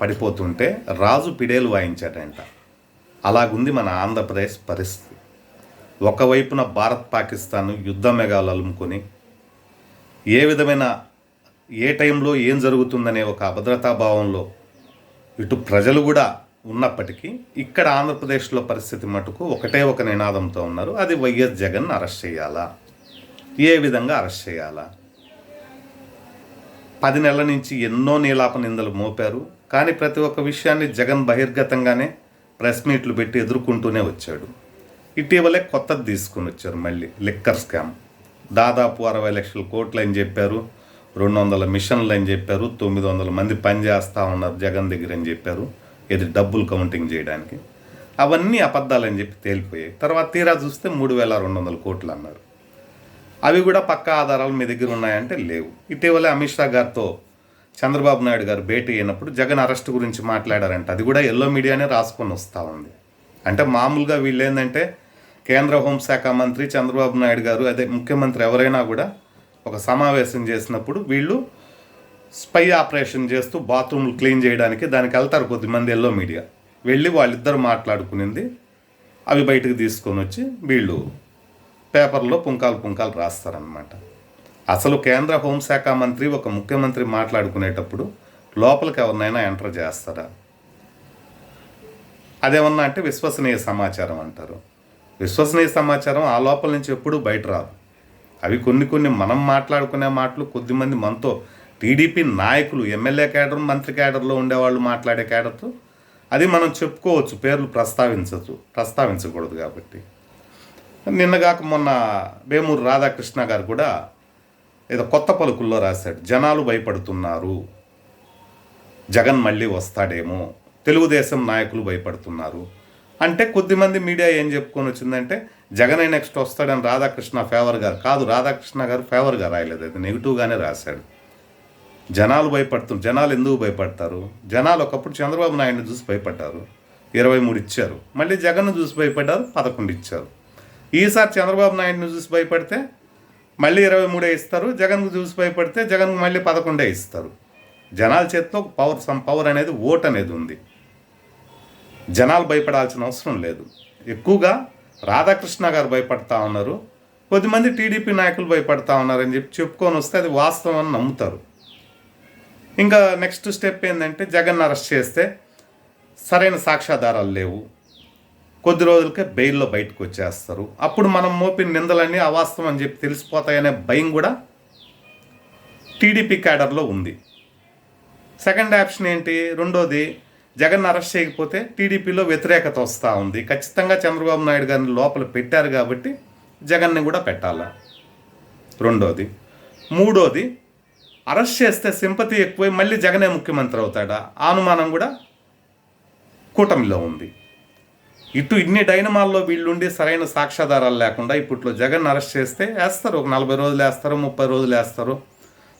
పడిపోతుంటే రాజు పిడేలు వాయించాడంట. అలాగుంది మన ఆంధ్రప్రదేశ్ పరిస్థితి. ఒకవైపున భారత్ పాకిస్తాన్ యుద్ధమెఘాలు అలుముకొని ఏ విధమైన ఏ టైంలో ఏం జరుగుతుందనే ఒక అభద్రతా భావంలో ఇటు ప్రజలు కూడా ఉన్నప్పటికీ ఇక్కడ ఆంధ్రప్రదేశ్లో పరిస్థితి మటుకు ఒకటే ఒక నినాదంతో ఉన్నారు. అది వైఎస్ జగన్ అరెస్ట్ చేయాలా? ఏ విధంగా అరెస్ట్ చేయాలా? పది నెలల నుంచి ఎన్నో నీలాప నిందలు మోపారు. కానీ ప్రతి ఒక్క విషయాన్ని జగన్ బహిర్గతంగానే ప్రెస్ మీట్లు పెట్టి ఎదుర్కొంటూనే వచ్చాడు. ఇటీవలే కొత్తది తీసుకుని వచ్చారు మళ్ళీ లిక్కర్ స్కామ్. దాదాపు అరవై లక్షల కోట్లు అని చెప్పారు. రెండు వందల మిషన్లు అని చెప్పారు. తొమ్మిది వందల మంది పనిచేస్తూ ఉన్నారు జగన్ దగ్గర అని చెప్పారు. ఇది డబ్బులు కౌంటింగ్ చేయడానికి. అవన్నీ అబద్ధాలని చెప్పి తేలిపోయాయి. తర్వాత తీరా చూస్తే మూడు వేల రెండు వందల కోట్లు అన్నారు. అవి కూడా పక్కా ఆధారాలు మీ దగ్గర ఉన్నాయంటే లేవు. ఇటీవలే అమిత్ షా గారితో చంద్రబాబు నాయుడు గారు భేటీ అయినప్పుడు జగన్ అరెస్ట్ గురించి మాట్లాడారంట. అది కూడా ఎల్లో మీడియానే రాసుకొని వస్తూ ఉంది. అంటే మామూలుగా వీళ్ళు ఏంటంటే కేంద్ర హోంశాఖ మంత్రి చంద్రబాబు నాయుడు గారు అదే ముఖ్యమంత్రి ఎవరైనా కూడా ఒక సమావేశం చేసినప్పుడు వీళ్ళు స్పై ఆపరేషన్ చేస్తూ బాత్రూమ్లు క్లీన్ చేయడానికి దానికి వెళ్తారు కొద్దిమంది ఎల్లో మీడియా. వెళ్ళి వాళ్ళిద్దరు మాట్లాడుకునింది. అవి బయటకు తీసుకొని వచ్చి వీళ్ళు పేపర్లో పుంకాలు పుంకాలు రాస్తారనమాట అసలు కేంద్ర హోంశాఖ మంత్రి ఒక ముఖ్యమంత్రి మాట్లాడుకునేటప్పుడు లోపలికి ఎవరినైనా ఎంటర్ చేస్తారా? అదేమన్నా అంటే విశ్వసనీయ సమాచారం అంటారు. విశ్వసనీయ సమాచారం ఆ లోపల నుంచి ఎప్పుడూ బయట రాదు. అవి కొన్ని కొన్ని మనం మాట్లాడుకునే మాటలు కొద్దిమంది మనతో టీడీపీ నాయకులు ఎమ్మెల్యే కేడర్ మంత్రి కేడర్లో ఉండేవాళ్ళు మాట్లాడే కేడర్తో అది మనం చెప్పుకోవచ్చు పేర్లు ప్రస్తావించవచ్చు ప్రస్తావించకూడదు కాబట్టి. నిన్నగాక మొన్న వేమూరు రాధాకృష్ణ గారు కూడా ఏదో కొత్త పలుకుల్లో రాశాడు. జనాలు భయపడుతున్నారు. జగన్ మళ్ళీ వస్తాడేమో. తెలుగుదేశం నాయకులు భయపడుతున్నారు. అంటే కొద్దిమంది మీడియా ఏం చెప్పుకొని వచ్చిందంటే జగన్ నెక్స్ట్ వస్తాడని రాధాకృష్ణ ఫేవర్ గారు కాదు రాధాకృష్ణ గారు ఫేవర్గా రాయలేదు. అది నెగిటివ్గానే రాశాడు. జనాలు భయపడుతున్నారు. జనాలు ఎందుకు భయపడతారు? జనాలు ఒకప్పుడు చంద్రబాబు నాయుడిని చూసి భయపడ్డారు. ఇరవై మూడు ఇచ్చారు. మళ్ళీ జగన్ను చూసి భయపడ్డారు పదకొండు ఇచ్చారు. ఈసారి చంద్రబాబు నాయుడుని చూసి భయపడితే మళ్ళీ ఇరవై మూడే ఇస్తారు జగన్కు చూసి భయపడితే జగన్కు మళ్ళీ పదకొండే ఇస్తారు. జనాల చేతిలో పవర్ సమ్ పవర్ అనేది ఓట్ అనేది ఉంది. జనాలు భయపడాల్సిన అవసరం లేదు. ఎక్కువగా రాధాకృష్ణ గారు భయపడతా ఉన్నారు. కొద్దిమంది టీడీపీ నాయకులు భయపడతా ఉన్నారని చెప్పి చెప్పుకొని వస్తే అది వాస్తవం అని నమ్ముతారు. ఇంకా నెక్స్ట్ స్టెప్ ఏంటంటే జగన్ అరెస్ట్ చేస్తే సరైన సాక్ష్యాధారాలు లేవు. కొద్ది రోజులకే బెయిల్లో బయటకు వచ్చేస్తారు. అప్పుడు మనం మోపిన నిందలన్నీ అవాస్తవం అని చెప్పి తెలిసిపోతాయనే భయం కూడా టీడీపీ క్యాడర్లో ఉంది. సెకండ్ ఆప్షన్ ఏంటి? రెండోది జగన్ అరెస్ట్ చేయకపోతే టీడీపీలో వ్యతిరేకత వస్తూ ఉంది. ఖచ్చితంగా చంద్రబాబు నాయుడు గారిని లోపల పెట్టారు కాబట్టి జగన్ని కూడా పెట్టాల? రెండోది. మూడోది అరెస్ట్ చేస్తే సింపతి ఎక్కువై మళ్ళీ జగనే ముఖ్యమంత్రి అవుతాడా? అనుమానం కూడా కూటమిలో ఉంది. ఇటు ఇన్ని డైనమాల్లో వీళ్ళుండి సరైన సాక్ష్యాధారాలు లేకుండా ఇప్పట్లో జగన్ అరెస్ట్ చేస్తే వేస్తారు. ఒక నలభై రోజులు వేస్తారు ముప్పై రోజులు వేస్తారు.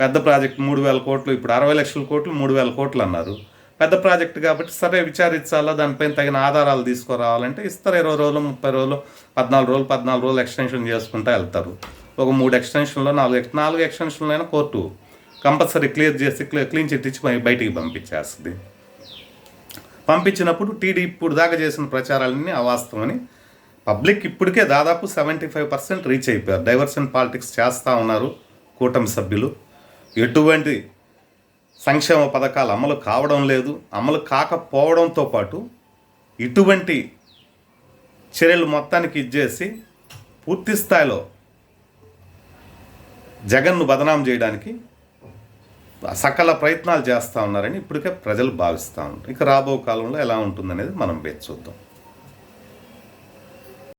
పెద్ద ప్రాజెక్ట్ మూడు వేల కోట్లు ఇప్పుడు అరవై లక్షల కోట్లు మూడు వేల కోట్లు అన్నారు. పెద్ద ప్రాజెక్ట్ కాబట్టి సరే విచారించాలా దానిపైన తగిన ఆధారాలు తీసుకురావాలంటే ఇస్తారు. ఇరవై రోజులు ముప్పై రోజులు పద్నాలుగు రోజులు పద్నాలుగు రోజులు ఎక్స్టెన్షన్ చేసుకుంటూ వెళ్తారు. ఒక మూడు ఎక్స్టెన్షన్లో నాలుగు ఎక్స్ నాలుగు ఎక్స్టెన్షన్లైనా కోర్టు కంపల్సరీ క్లియర్ చేసి క్లీన్ చిట్ ఇచ్చి బయటికి పంపించేస్తుంది. పంపించినప్పుడు టీడీ ఇప్పుడు దాకా చేసిన ప్రచారాలన్నీ అవాస్తవమని పబ్లిక్ ఇప్పటికే దాదాపు సెవెంటీ ఫైవ్ పర్సెంట్ రీచ్ అయిపోయారు. డైవర్షన్ పాలిటిక్స్ చేస్తూ ఉన్నారు కూటమి సభ్యులు. ఎటువంటి సంక్షేమ పథకాలు అమలు కావడం లేదు. అమలు కాకపోవడంతో పాటు ఇటువంటి చర్యలు మొత్తానికి ఇచ్చేసి పూర్తి స్థాయిలో జగన్ను బదనాం చేయడానికి సకల ప్రయత్నాలు చేస్తూ ఉన్నారని ఇప్పటికే ప్రజలు భావిస్తూ ఉంటారు ఇక రాబో కాలంలో ఎలా ఉంటుందనేది మనం వేచి చూద్దాం.